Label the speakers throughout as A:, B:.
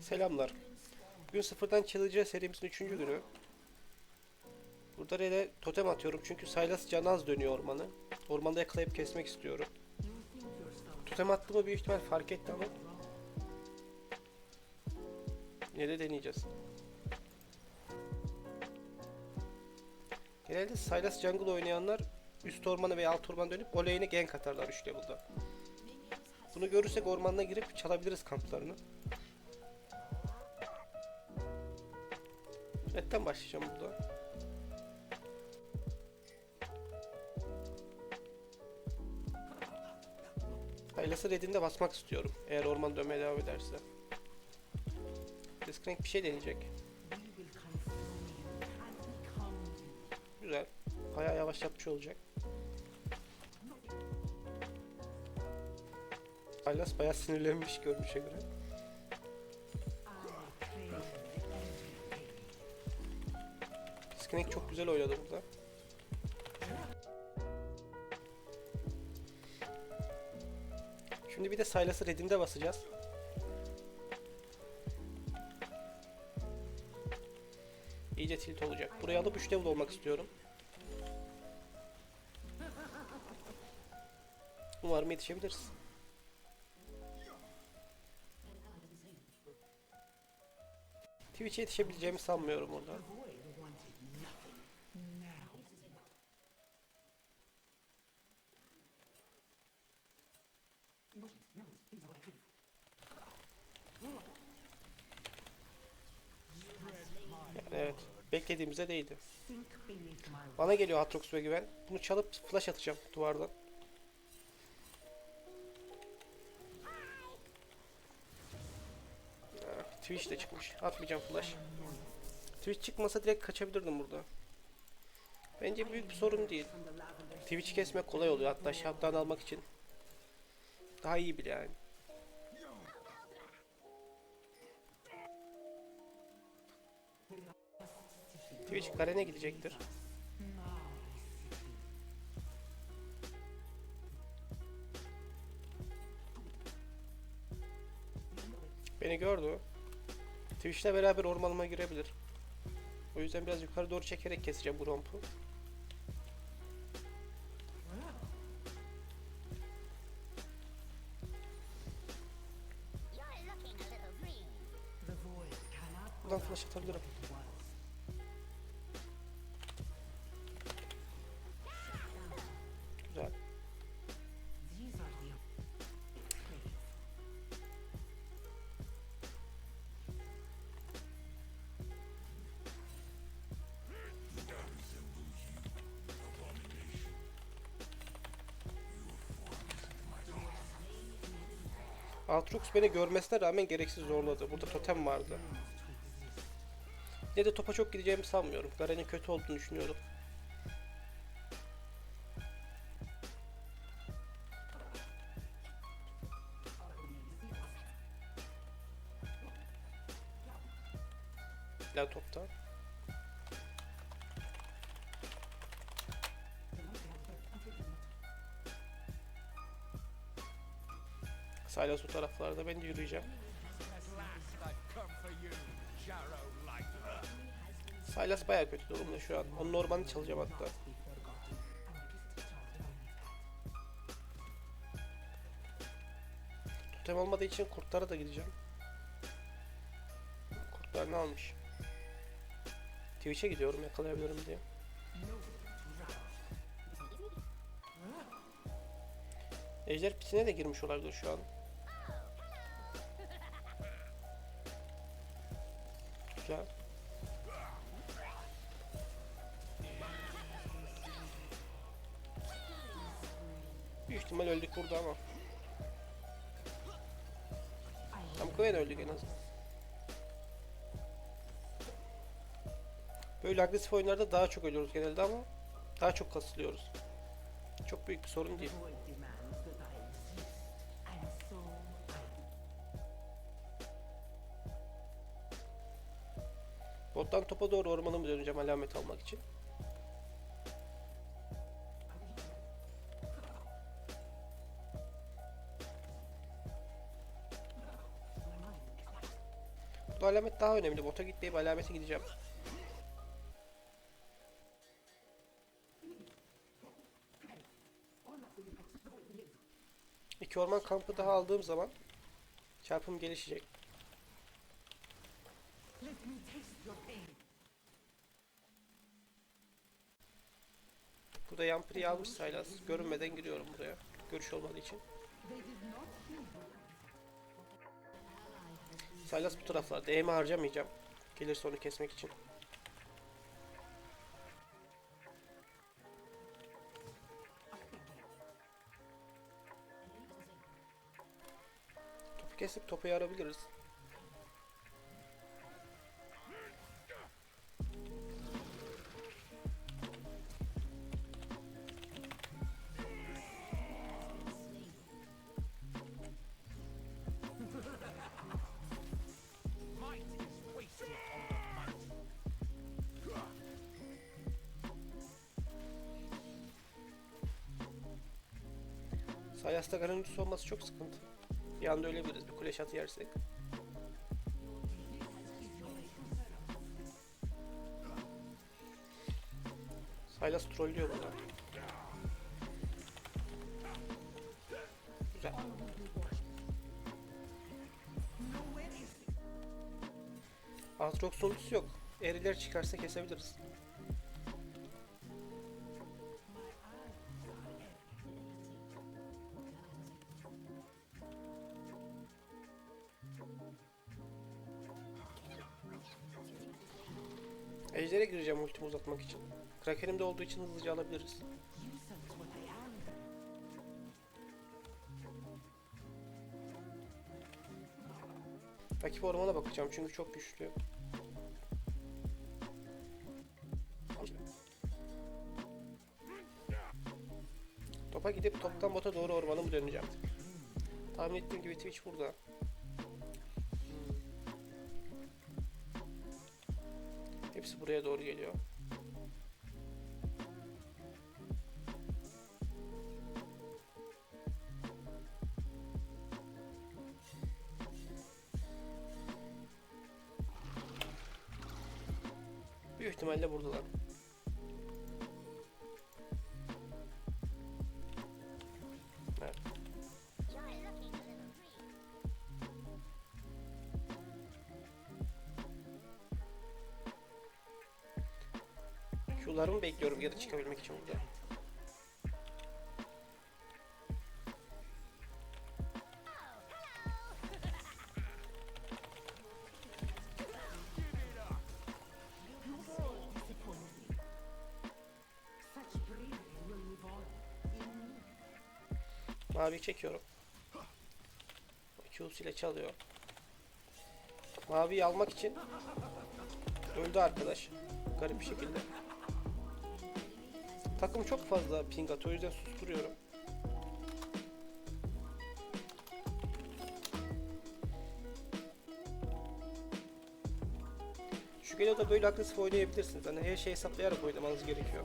A: Selamlar. Bugün sıfırdan Challenger serimizin 3. günü. Burada Red'e totem atıyorum çünkü Sylas canı az dönüyor ormanı. Ormanda yakalayıp kesmek istiyorum. Totem attığımı büyük ihtimal fark etti ama Yine de deneyeceğiz. Genelde Sylas Jungle oynayanlar üst ormana veya alt ormana dönüp o lane'e gank atarlar 3 level'da. Bunu görürsek ormanına girip çalabiliriz kamplarını. Etten başlayacağım burada. Aylası redinde basmak istiyorum. Eğer orman dönmeye devam ederse. Blitzcrank bir şey deneyecek. Güzel. Bayağı yavaşlatmış olacak. Aylas bayağı sinirlenmiş görünüşe göre. Blitzcrank çok güzel oynadı burada. Şimdi bir de Sylas'ı redinde basacağız. İyice tilt olacak. Buraya alıp 3 level olmak istiyorum. Umarım yetişebiliriz. Twitch'e yetişebileceğimi sanmıyorum orada. Yani evet. Beklediğimize değdi. Bana geliyor Atrox ve Güven. Bunu çalıp flash atacağım duvardan. Twitch de çıkmış. Atmayacağım flash. Twitch çıkmasa direkt kaçabilirdim burada. Bence büyük bir sorun değil. Twitch kesmek kolay oluyor. Hatta shutdown almak için. Daha iyi bile yani. Twitch Garen'e gidecektir. Beni gördü. Twitch'le beraber ormanıma girebilir. O yüzden biraz yukarı doğru çekerek keseceğim bu rompu. Aatrox beni görmesine rağmen gereksiz zorladı. Burada totem vardı. Ne de topa çok gideceğimi sanmıyorum. Garen'in kötü olduğunu düşünüyorum. La topta. Silas o taraflarda ben de yürüyeceğim. Silas baya kötü durumda şu an. Onun ormanı çalacağım hatta. Totem olmadığı için kurtlara da gideceğim. Kurtlar ne almış? Twitch'e gidiyorum yakalayabilirim diye. Ejder pitine de girmiş olabilir şu an. İhtimal öldük burada ama. Tam Gwen öldük en azından. Böyle agresif oyunlarda daha çok ölüyoruz genelde ama daha çok kasılıyoruz. Çok büyük bir sorun değil. Bottan topa doğru ormanımı döneceğim alamet almak için. Bu alamet daha önemli. Bota gitmeyip alamete gideceğim. İki orman kampı daha aldığım zaman çarpım gelişecek. Burada Yampri'yi almış Saylas. Görünmeden giriyorum buraya. Görüş olmadığı için. Saylas bu taraflarda. EM'i harcamayacağım. Gelirse onu kesmek için. Topu kesip topu yarabiliriz. Sayas'ta garantısı olması çok sıkıntı. Bir anda ölebiliriz bir kule şatı yersek. Saylas trollüyor burada. Güzel. Aatrox ultisi yok. Eriler çıkarsa kesebiliriz. Uzatmak için. Kraken'im de olduğu için hızlıca alabiliriz. Rakip ormana bakacağım çünkü çok güçlü. Topa gidip toptan bota doğru ormana mı döneceğim? Tahmin ettiğim gibi Twitch burada. Hepsi buraya doğru geliyor. İhtimalle buradalar. Evet. Q'larımı bekliyorum geri çıkabilmek için burada. Çekiyorum. Q'su ile çalıyor. Maviyi almak için öldü arkadaş. Garip bir şekilde. Takım çok fazla ping atıyor o yüzden susturuyorum. Şu da böyle agresif oynayabilirsiniz. Hani her şeyi hesaplayarak oynamanız gerekiyor.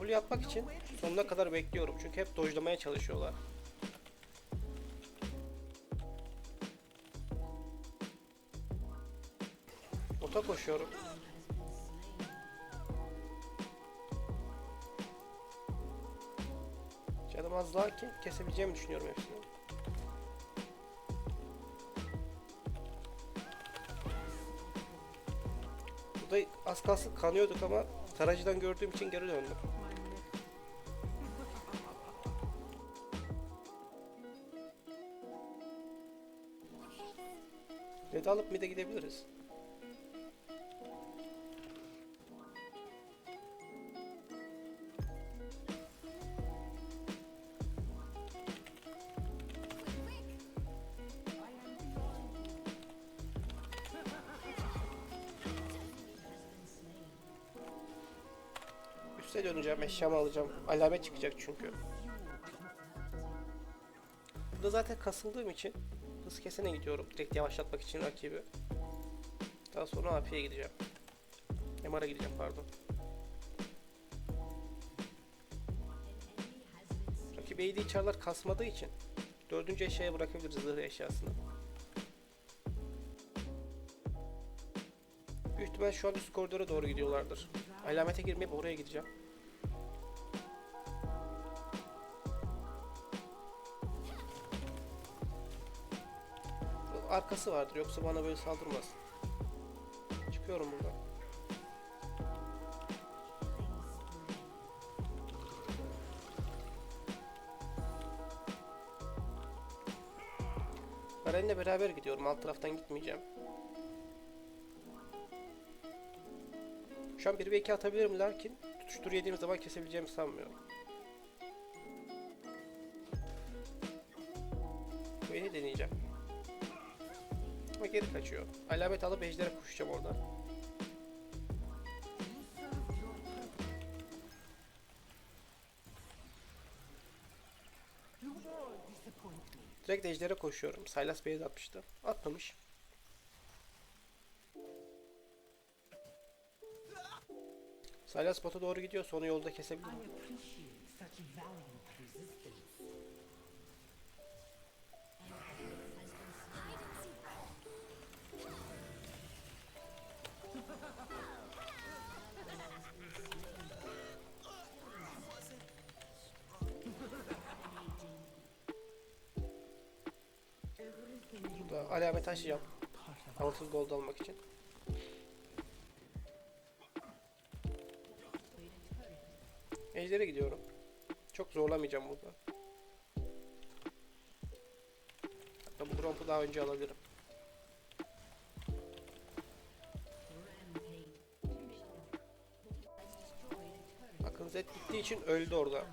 A: W atmak için sonuna kadar bekliyorum çünkü hep dojlamaya çalışıyorlar. Ota koşuyorum. Canım az daha ki kesebileceğimi düşünüyorum hepsini. Az kalsın kanıyorduk ama tarayıcıdan gördüğüm için geri döndüm. Red alıp mid'e gidebiliriz. Üste döneceğim, eşyamı alacağım. Alamet çıkacak çünkü. Burada zaten kasıldığım için hız kesene gidiyorum. Direkt yavaşlatmak için rakibi. Daha sonra AP'ye gideceğim. MR'a gideceğim pardon. Rakip AD çarlar kasmadığı için dördüncü eşyaya bırakabiliriz zırh eşyasını. Büyük ihtimal şu an üst koridora doğru gidiyorlardır. Alamete girmeyip oraya gideceğim. Arkası vardır yoksa bana böyle saldırmaz. Çıkıyorum buradan. Garen'le beraber gidiyorum. Alt taraftan gitmeyeceğim. Şu an 1 ve 2 atabilirim lakin tutuştur yediğim zaman kesebileceğimi sanmıyorum. Bu deneyeceğim. Ama geri kaçıyor. Alamet alıp ejdere koşacağım oradan. Direkt ejdere koşuyorum. Sylas base atmıştı. Atmamış. Sylas bota doğru gidiyor. Sonu yolda kesebilir Burada alamet açacağım. Avantaj gold almak için. Ejder'e gidiyorum. Çok zorlamayacağım burada. Hatta bu Gromp'u daha önce alabilirim. Bakın Zed gittiği için öldü orada.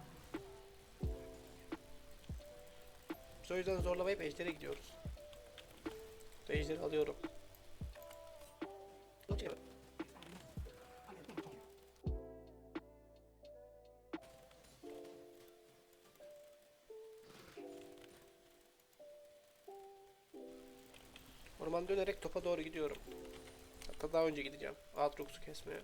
A: Biz o yüzden zorlamayıp Ejder'e gidiyoruz. Ejder'i alıyorum. Orman dönerek topa doğru gidiyorum. Hatta daha önce gideceğim. Aatrox'u kesmeye.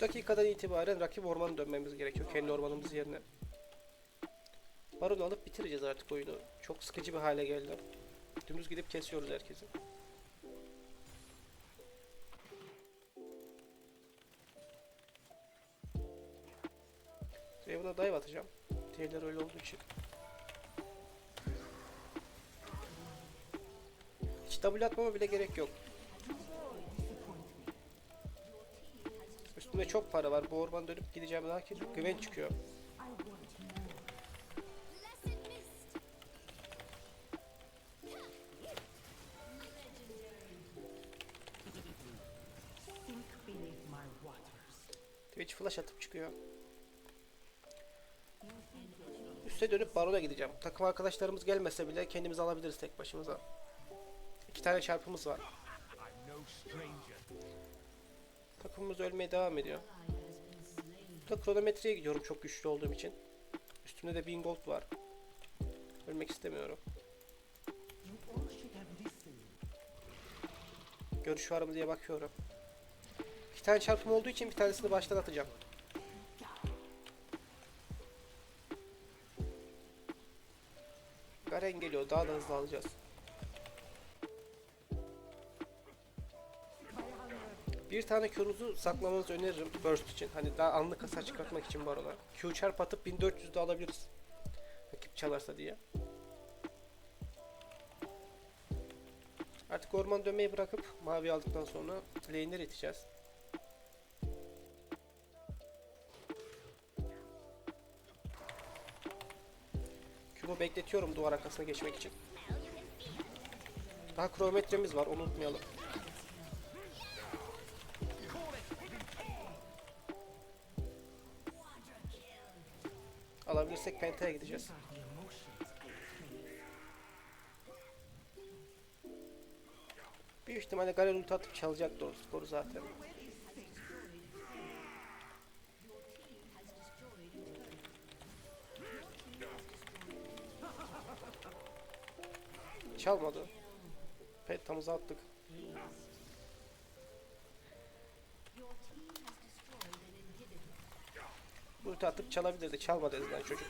A: Dakikadan itibaren rakip ormana dönmemiz gerekiyor. Kendi ormanımız yerine. Baron'u alıp bitireceğiz artık oyunu. Çok sıkıcı bir hale geldi. Dümdüz gidip kesiyoruz herkesi. Raven'a dive atacağım. Taylor öyle olduğu için. Hiç W atmama bile gerek yok. Üstünde çok para var. Bu orman dönüp gideceğim lakin güven çıkıyor. Twitch flash atıp çıkıyor. Üste dönüp barona gideceğim. Takım arkadaşlarımız gelmese bile kendimiz alabiliriz tek başımıza. İki tane çarpımız var. Takımımız ölmeye devam ediyor. Burada kronometreye gidiyorum çok güçlü olduğum için. Üstümde de 1000 gold var. Ölmek istemiyorum. Görüş var mı diye bakıyorum. İki tane çarpım olduğu için bir tanesini baştan atacağım. Garen geliyor. Daha da hızlı alacağız. Bir tane Q'nuzu saklamanızı öneririm burst için. Hani daha anlık hasar çıkartmak için var olan. Q çarp atıp 1400 de alabiliriz. Rakip çalarsa diye. Artık orman dönmeyi bırakıp mavi aldıktan sonra lane'leri iteceğiz. Q'mu bekletiyorum duvar arkasına geçmek için. Daha kronometremiz var onu unutmayalım. Alabilirsek Penta'ya gideceğiz. Büyük ihtimalle Garen ulti atıp çalacaktı o skoru zaten. Çalmadı. Pettamızı attık. Ulti atıp çalabilirdi. Çalmadı en azından çocuk.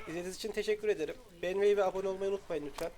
A: İzlediğiniz için teşekkür ederim. Beğenmeyi ve abone olmayı unutmayın lütfen.